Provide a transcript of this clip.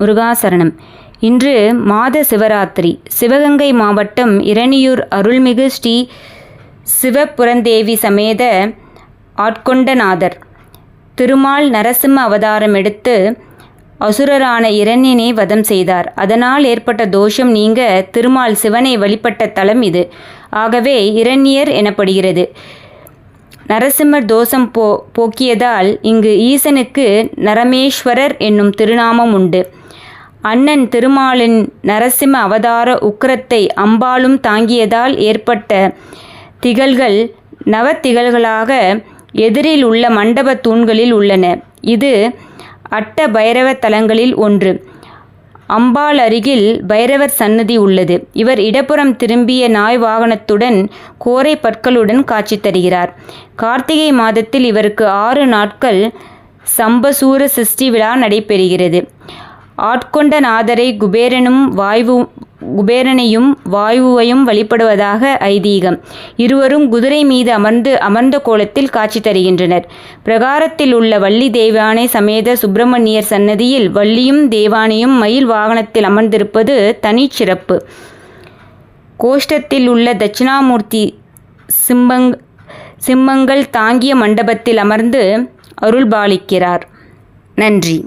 முருகாசரணம். இன்று மாத சிவராத்திரி. சிவகங்கை மாவட்டம் இரணியூர் அருள்மிகு ஸ்ரீ சிவபுரந்தேவி சமேத ஆட்கொண்டநாதர். திருமால் நரசிம்ம அவதாரம் எடுத்து அசுரரான இரணியனை வதம் செய்தார். அதனால் ஏற்பட்ட தோஷம் நீங்க திருமால் சிவனை வழிபட்ட தலம் இது. ஆகவே இரண்யர் எனப்படுகிறது. நரசிம்மர் தோஷம் போ போக்கியதால் இங்கு ஈசனுக்கு நரமேஸ்வரர் என்னும் திருநாமம் உண்டு. அண்ணன் திருமாலின் நரசிம்ம அவதார உக்கிரத்தை அம்பாலும் தாங்கியதால் ஏற்பட்ட திகழ்கள் நவத்திகழ்களாக எதிரில் உள்ள மண்டப தூண்களில் உள்ளன. இது அட்ட பைரவ தலங்களில் ஒன்று. அம்பாள் அருகில் பைரவர் சன்னதி உள்ளது. இவர் இடப்புறம் திரும்பிய நாய் வாகனத்துடன் கோரை பற்களுடன் காட்சி தருகிறார். கார்த்திகை மாதத்தில் இவருக்கு ஆறு நாட்கள் சம்பசூர சிருஷ்டி விழா நடைபெறுகிறது. ஆட்கொண்ட நாதரை குபேரனும் வாயு குபேரனையும் வாயுவையும் வழிபடுவதாக ஐதீகம். இருவரும் குதிரை மீது அமர்ந்து அமர்ந்த கோலத்தில் காட்சி தருகின்றனர். பிரகாரத்தில் உள்ள வள்ளி தேவானை சமேத சுப்பிரமணியர் சன்னதியில் வள்ளியும் தேவானையும் மயில் வாகனத்தில் அமர்ந்திருப்பது தனிச்சிறப்பு கோஷ்டத்தில் உள்ள தட்சிணாமூர்த்தி சிம்பங் சிம்மங்கள் தாங்கிய மண்டபத்தில் அமர்ந்து அருள்பாலிக்கிறார். நன்றி.